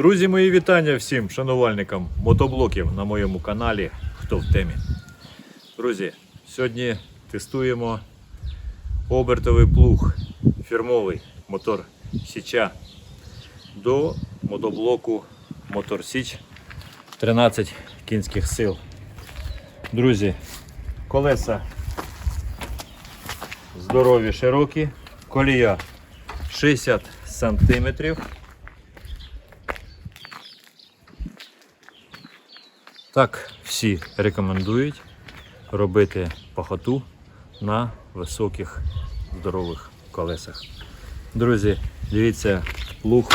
Друзі, мої вітання всім шанувальникам мотоблоків на моєму каналі Хто в темі. Друзі, сьогодні тестуємо обертовий плуг фірмовий мотор Січа до мотоблоку Мотор Січ 13 кінських сил. Друзі, колеса здорові, широкі, колія 60 сантиметрів. Так, всі рекомендують робити пахоту на високих здорових колесах. Друзі, дивіться, плуг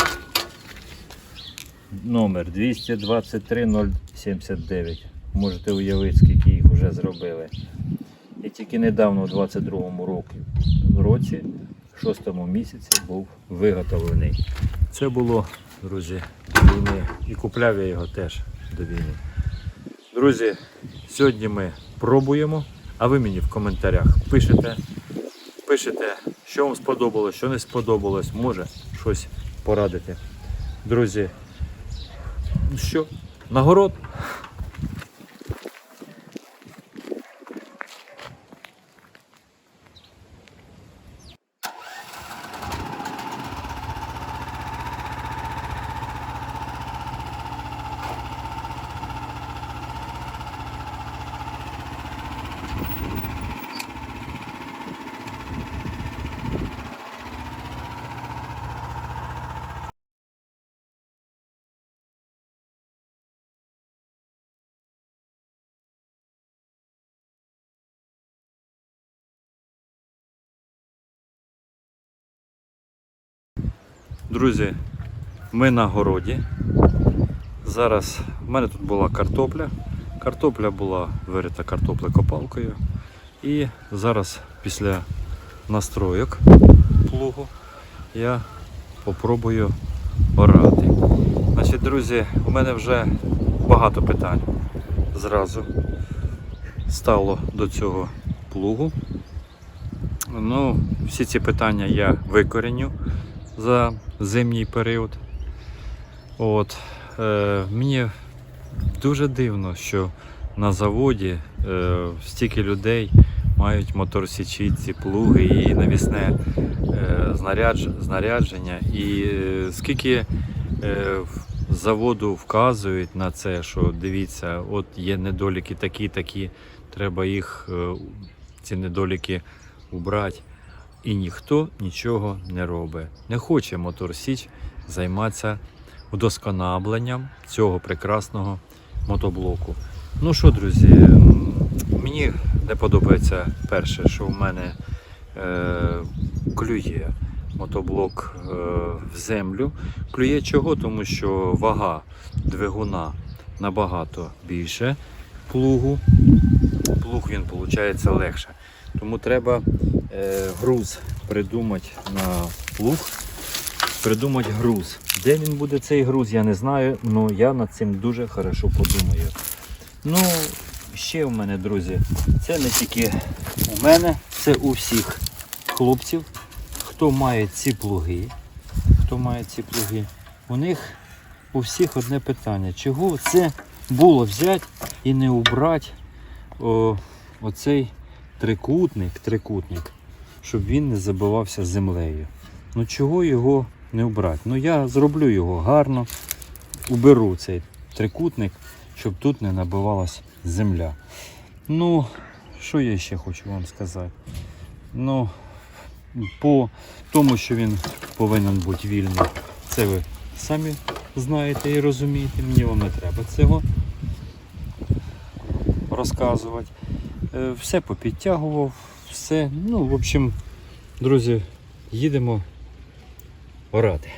номер 223079. Можете уявити, скільки їх вже зробили. І тільки недавно, у 22-му році, в 6 місяці, був виготовлений. Це було, друзі, до війни. І купляв я його теж до війни. Друзі, сьогодні ми пробуємо, а ви мені в коментарях пишете, пишете, що вам сподобалось, що не сподобалось, може щось порадити. Друзі, що, нагород? Друзі, ми на городі. Зараз в мене тут була картопля. Картопля була вирита картоплекопалкою. І зараз після настройок плугу я попробую орати. Значить, друзі, у мене вже багато питань зразу стало до цього плугу. Ну, всі ці питання я викореню за зимній період. От, е, мені дуже дивно, що на заводі е, стільки людей мають моторсічі, ці плуги і навісне е, знарядж, знарядження. І е, скільки е, заводу вказують на це, що дивіться, от є недоліки такі, такі, треба їх, е, ці недоліки убрати. І ніхто нічого не робить. Не хоче Мотор Січ займатися удосконабленням цього прекрасного мотоблоку. Ну що, друзі, мені не подобається перше, що в мене е, клює мотоблок е, в землю. Клює чого? Тому що вага двигуна набагато більше плугу. Плуг він виходить легше. Тому треба е, груз придумати на плуг. Придумати груз. Де він буде цей груз, я не знаю, але я над цим дуже хорошо подумаю. Ну, ще в мене, друзі, це не тільки у мене, це у всіх хлопців, хто має ці плуги. Хто має ці плуги, у них у всіх одне питання. Чого це було взяти і не убрати о, оцей трикутник, трикутник, щоб він не забивався землею. Ну чого його не вбрати? Ну я зроблю його гарно, уберу цей трикутник, щоб тут не набивалась земля. Ну, що я ще хочу вам сказати? Ну, по тому, що він повинен бути вільний, це ви самі знаєте і розумієте. Мені вам не треба цього розказувати. Е, Все попідтягував, все. Ну, в общем, друзі, їдемо орати.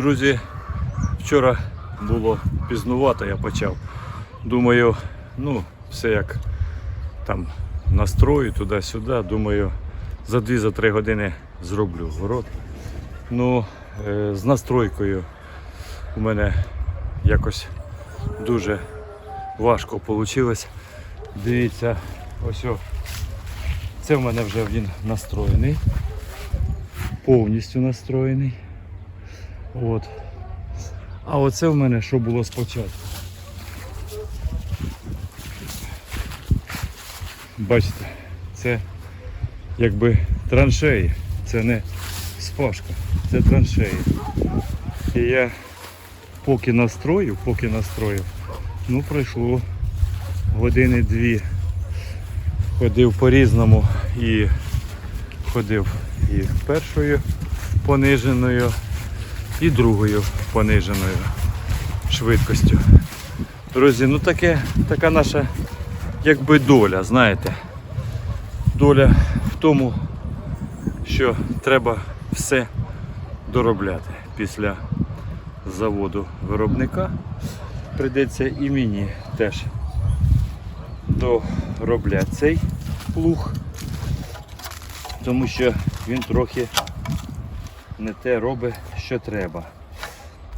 Друзі, вчора було пізнувато, я почав. Думаю, ну, все як там настрою туди-сюди. Думаю, за 2-3 години зроблю город. Ну, е, з настройкою у мене якось дуже важко вийшло. Дивіться, ось о, це в мене вже він настроєний. Повністю настроєний. От. А оце в мене що було спочатку. Бачите, це якби траншеї, це не спашка, це траншеї. І я поки настроїв, поки настроїв, ну пройшло години дві. Ходив по-різному і ходив і першою пониженою і другою пониженою швидкістю. Друзі, ну таке, така наша якби доля, знаєте. Доля в тому, що треба все доробляти після заводу виробника. Прийдеться і мені теж доробляти цей плуг, тому що він трохи не те робить, що треба.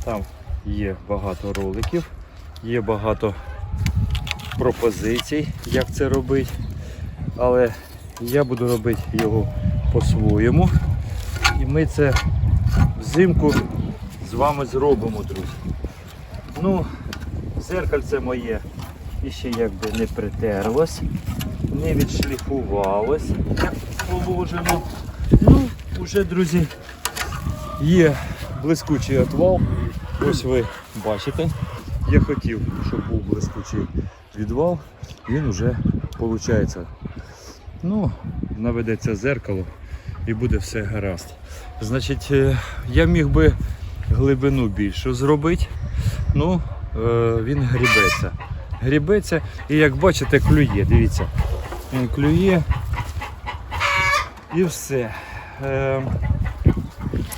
Там є багато роликів, є багато пропозицій, як це робити. Але я буду робити його по-своєму. І ми це взимку з вами зробимо, друзі. Ну, зеркальце моє іще якби не притерлось, не відшліфувалось, як положено. Ну, вже, друзі, Є блискучий отвал. Ось ви бачите. Я хотів, щоб був блискучий відвал. Він вже виходить. Ну, наведеться зеркало і буде все гаразд. Значить, е, я міг би глибину більшу зробити. Ну, е, він грібеться. Грібеться і як бачите, клює. Дивіться. Він клює і все.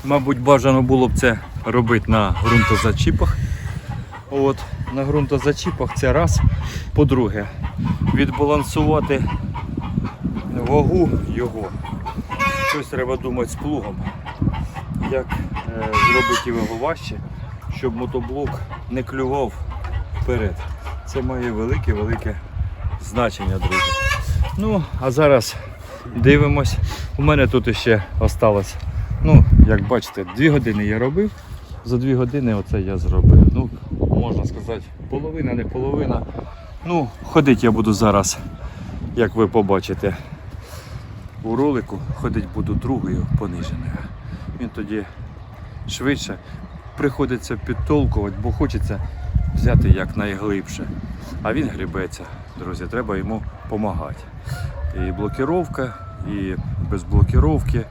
Мабуть, бажано було б це робити на ґрунтозачіпах. От, на ґрунтозачіпах це раз. По-друге, відбалансувати вагу його. Щось треба думати з плугом. Як е, зробити його важче, щоб мотоблок не клював вперед. Це має велике-велике значення, друзі. Ну, а зараз дивимось. У мене тут ще осталось Ну, як бачите, дві години я робив, за дві години оце я зробив. Ну, можна сказати, половина, не половина. Ну, ходити я буду зараз, як ви побачите у ролику, ходити буду другою пониженою. Він тоді швидше приходиться підтолкувати, бо хочеться взяти як найглибше. А він грібеться, друзі, треба йому допомагати. І блокіровка, і без блокіровки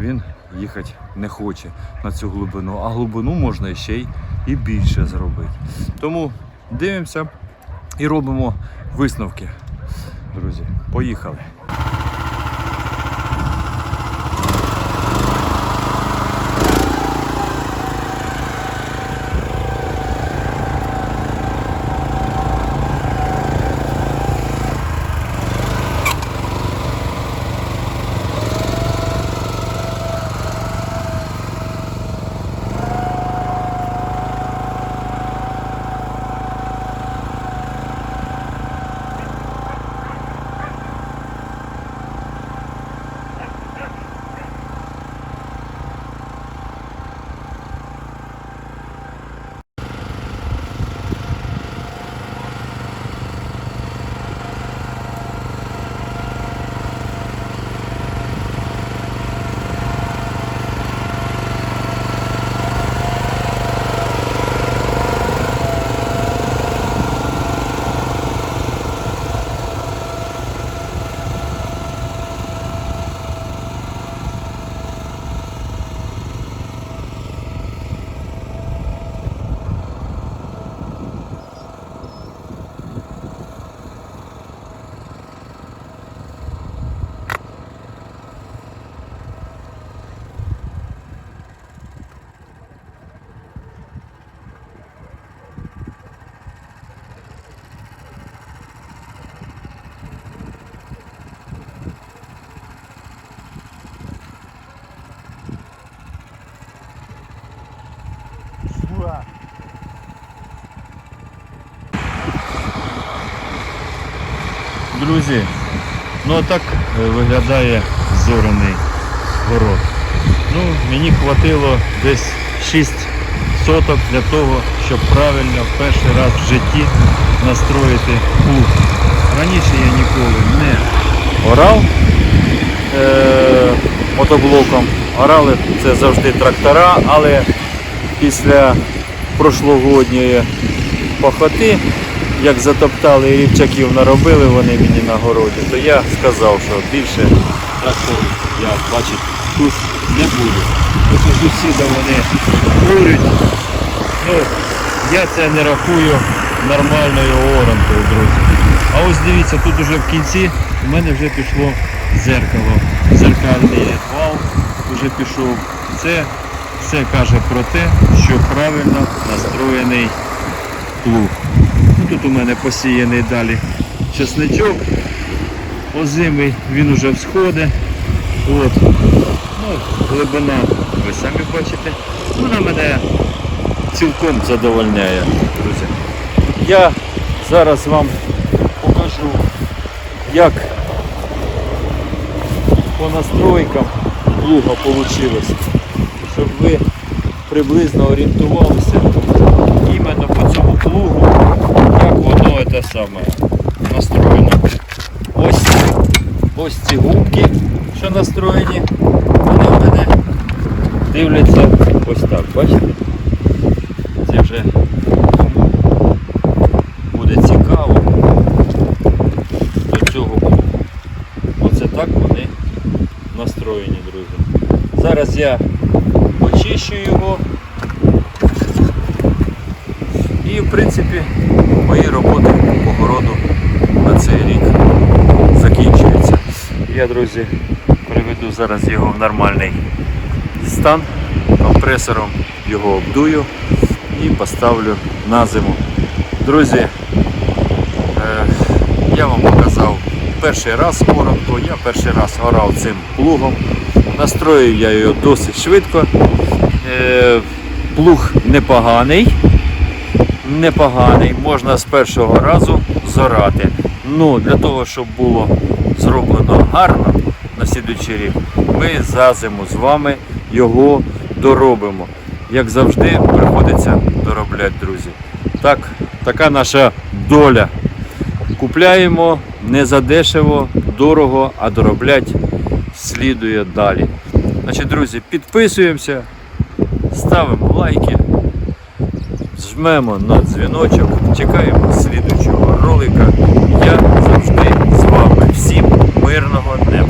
він їхати не хоче на цю глибину, а глибину можна ще й і більше зробити. Тому дивимося і робимо висновки. Друзі, поїхали. Друзі, ну а так е, виглядає зорений город. Ну, мені хватило десь 6 соток для того, щоб правильно перший раз в житті настроїти плуг. Раніше я ніколи не орав е- мотоблоком. Орали це завжди трактора, але після прошлогодньої пахоти, як затоптали рівчаків наробили вони мені на городі, то я сказав, що більше тракторів я бачити тут не буду. У сусіда вони курять. Ну, я це не рахую нормальною оранкою, друзі. А ось дивіться, тут уже в кінці у мене вже пішло зеркало. Зеркальний вал вже пішов. Це все каже про те, що правильно настроєний плуг. Тут у мене посіяний далі чесничок. Озимий він уже всходить. От. Ну, глибина, ви самі бачите. Вона мене цілком задовольняє, друзі. Я зараз вам покажу, як по настройкам плуга вийшло, щоб ви приблизно орієнтувалися іменно по цьому плугу, воно це саме настроєно. Ось, ось ці губки, що настроєні, вони в мене дивляться ось так, бачите? Це вже буде цікаво до цього плугу. Оце так вони настроєні, друзі. Зараз я очищу його. І в принципі мої роботи по городу на цей рік закінчуються. Я, друзі, приведу зараз його в нормальний стан, компресором його обдую і поставлю на зиму. Друзі, е, я вам показав перший раз оранку, я перший раз орав цим плугом. Настроїв я його досить швидко. Е, Плуг непоганий непоганий, можна з першого разу зорати. Ну, для того, щоб було зроблено гарно на слідуючий рік, ми за зиму з вами його доробимо. Як завжди, приходиться доробляти, друзі. Так, така наша доля. Купляємо не задешево, дорого, а доробляти слідує далі. Значить, друзі, підписуємося, ставимо лайки жмемо на дзвіночок, чекаємо слідучого ролика. Я завжди з вами. Всім мирного дня!